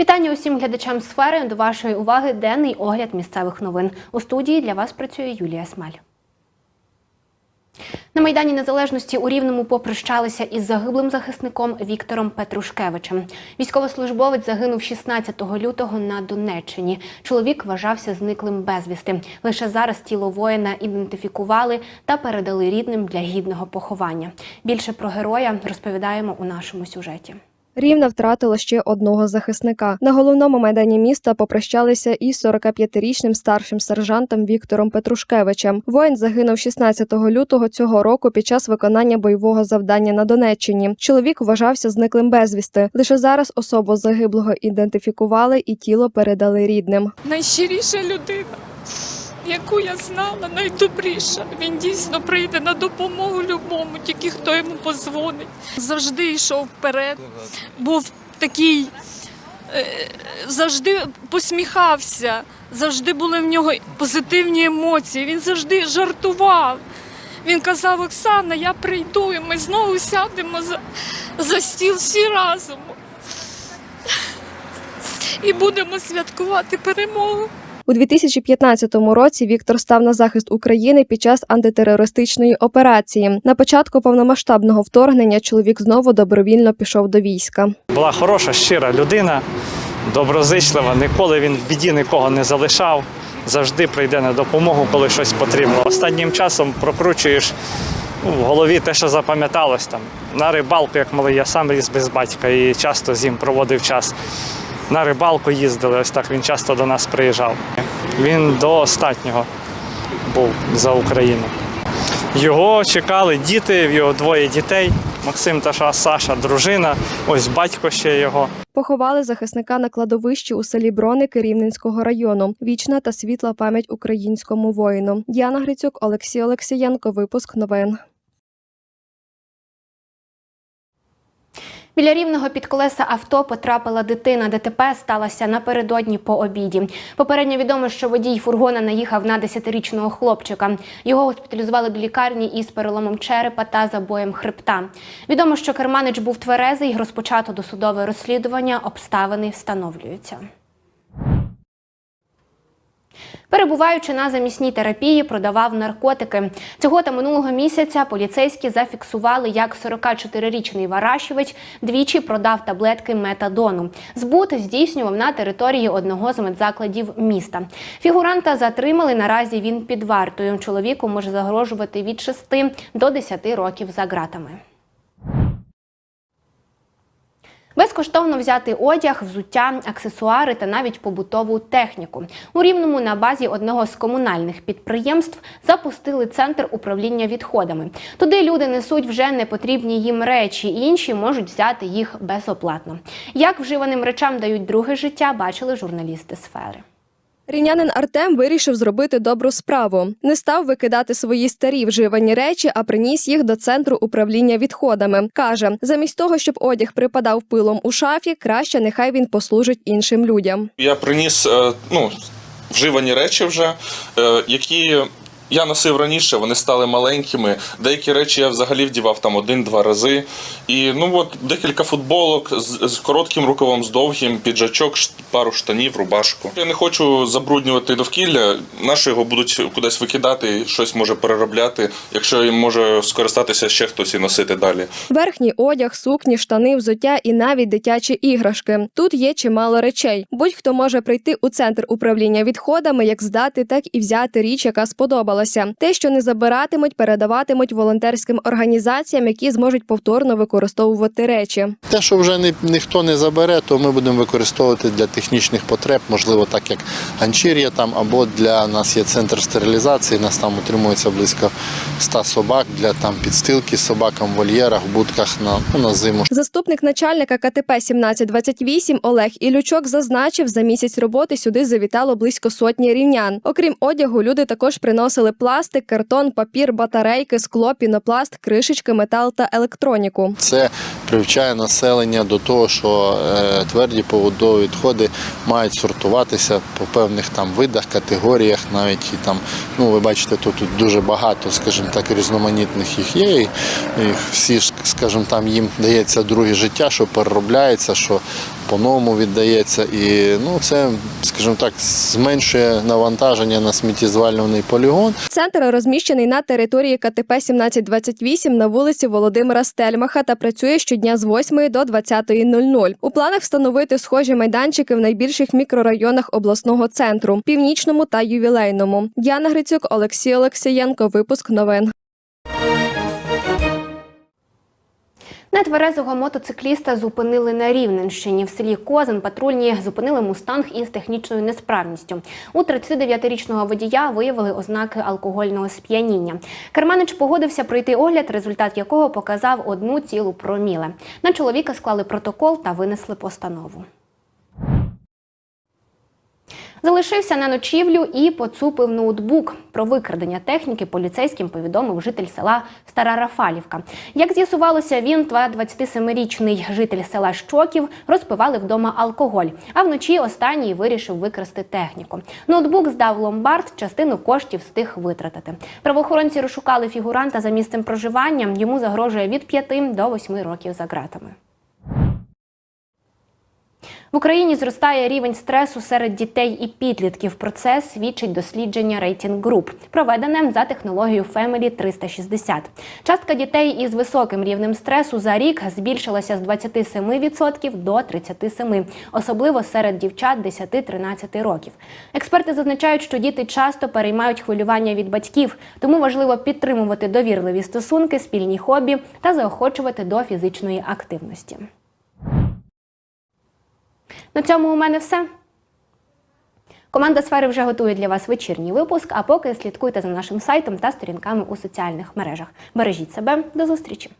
Вітання усім глядачам сфери. До вашої уваги денний огляд місцевих новин. У студії для вас працює Юлія Смаль. На Майдані Незалежності у Рівному попрощалися із загиблим захисником Віктором Петрушкевичем. Військовослужбовець загинув 16 лютого на Донеччині. Чоловік вважався зниклим безвісти. Лише зараз тіло воїна ідентифікували та передали рідним для гідного поховання. Більше про героя розповідаємо у нашому сюжеті. Рівна втратила ще одного захисника. На головному майдані міста попрощалися із 45-річним старшим сержантом Віктором Петрушкевичем. Воїн загинув 16 лютого цього року під час виконання бойового завдання на Донеччині. Чоловік вважався зниклим безвісти. Лише зараз особу загиблого ідентифікували і тіло передали рідним. найщиріша людина, яку я знала, найдобріша. Він дійсно прийде на допомогу любому, тільки хто йому позвонить. Завжди йшов вперед, був такий, е, завжди посміхався, завжди були в нього позитивні емоції. Він завжди жартував. Він казав: Оксана, я прийду, і ми знову сядемо за, за стіл всі разом. І будемо святкувати перемогу. У 2015 році Віктор став на захист України під час антитерористичної операції. На початку повномасштабного вторгнення чоловік знову добровільно пішов до війська. Була хороша, щира людина, доброзичлива. Ніколи він в біді нікого не залишав. Завжди прийде на допомогу, коли щось потрібно. Останнім часом прокручуєш в голові те, що запам'яталось там. На рибалку, як малий, я сам ріс без батька і часто з ним проводив час. На рибалку їздили, ось так він часто до нас приїжджав. Він до останнього був за Україну. Його чекали діти, в його двоє дітей. Максим та Саша, дружина, ось батько ще його. Поховали захисника на кладовищі у селі Броники Рівненського району. Вічна та світла пам'ять українському воїну. Діана Грицюк, Олексій Олексієнко. Випуск новин. Біля рівного під колеса авто потрапила дитина. ДТП сталося напередодні по обіді. Попередньо відомо, що водій фургона наїхав на 10-річного хлопчика. Його госпіталізували до лікарні із переломом черепа та забоєм хребта. Відомо, що керманич був тверезий. Розпочато досудове розслідування. Обставини встановлюються. Перебуваючи на замісній терапії, продавав наркотики. Цього та минулого місяця поліцейські зафіксували, як 44-річний Варашівич двічі продав таблетки метадону. Збут здійснював на території одного з медзакладів міста. Фігуранта затримали. Наразі він під вартою. Чоловіку може загрожувати від 6 до 10 років за ґратами. Безкоштовно взяти одяг, взуття, аксесуари та навіть побутову техніку. У Рівному на базі одного з комунальних підприємств запустили центр управління відходами. Туди люди несуть вже непотрібні їм речі, інші можуть взяти їх безоплатно. Як вживаним речам дають друге життя, бачили журналісти сфери. Рівнянин Артем вирішив зробити добру справу. Не став викидати свої старі вживані речі, а приніс їх до центру управління відходами. Каже, замість того, щоб одяг припадав пилом у шафі, краще нехай він послужить іншим людям. Я приніс е, ну, вживані речі вже, е, які я носив раніше, вони стали маленькими. Деякі речі я взагалі вдівав там один-два рази. І ну от декілька футболок з, з коротким рукавом, з довгим, піджачок, пару штанів, рубашку. Я не хочу забруднювати довкілля. Наші його будуть кудись викидати, щось може переробляти, якщо їм може скористатися ще хтось і носити далі. Верхній одяг, сукні, штани, взуття і навіть дитячі іграшки. Тут є чимало речей. Будь-хто може прийти у центр управління відходами, як здати, так і взяти річ, яка сподобалася. Те, що не забиратимуть, передаватимуть волонтерським організаціям, які зможуть повторно використовувати речі. Те, що вже ні, ніхто не забере, то ми будемо використовувати для технічних потреб, можливо, так як ганчір'я там, або для нас є центр стерилізації. Нас там утримується близько 100 собак для там підстилки собакам в вольєрах, будках на, ну, на зиму. Заступник начальника КТП 1728 Олег Ілючок зазначив, за місяць роботи сюди завітало близько сотні рівнян. Окрім одягу, люди також приносили пластик, картон, папір, батарейки, скло, пінопласт, кришечки, метал та електроніку. Це привчає населення до того, що е, тверді поводові відходи мають сортуватися по певних там видах, категоріях, навіть і там, ну ви бачите, тут, дуже багато, скажімо так, різноманітних їх є. І їх всі скажімо, там їм дається друге життя, що переробляється, що по-новому віддається. І ну, це, скажімо так, зменшує навантаження на сміттєзвалювальний полігон. Центр розміщений на території КТП 1728 на вулиці Володимира Стельмаха та працює щодня з 8 до 20.00. У планах встановити схожі майданчики в найбільших мікрорайонах обласного центру північному та ювілейному. Яна Грицюк, Олексій Олексієнко. Випуск новин. Нетверезого мотоцикліста зупинили на Рівненщині. В селі Козин патрульні зупинили мустанг із технічною несправністю. У 39-річного водія виявили ознаки алкогольного сп'яніння. Керманич погодився пройти огляд, результат якого показав одну цілу проміле. На чоловіка склали протокол та винесли постанову. Залишився на ночівлю і поцупив ноутбук. Про викрадення техніки поліцейським повідомив житель села Стара Рафалівка. Як з'ясувалося, він та 27-річний житель села Щоків розпивали вдома алкоголь. А вночі останній вирішив викрасти техніку. Ноутбук здав ломбард, частину коштів встиг витратити. Правоохоронці розшукали фігуранта за місцем проживання. Йому загрожує від 5 до 8 років за ґратами. В Україні зростає рівень стресу серед дітей і підлітків. Про це свідчить дослідження Rating Group, проведене за технологією Family 360. Частка дітей із високим рівнем стресу за рік збільшилася з 27% до 37%, особливо серед дівчат 10-13 років. Експерти зазначають, що діти часто переймають хвилювання від батьків, тому важливо підтримувати довірливі стосунки, спільні хобі та заохочувати до фізичної активності. На цьому у мене все. Команда сфери вже готує для вас вечірній випуск. А поки слідкуйте за нашим сайтом та сторінками у соціальних мережах. Бережіть себе, до зустрічі!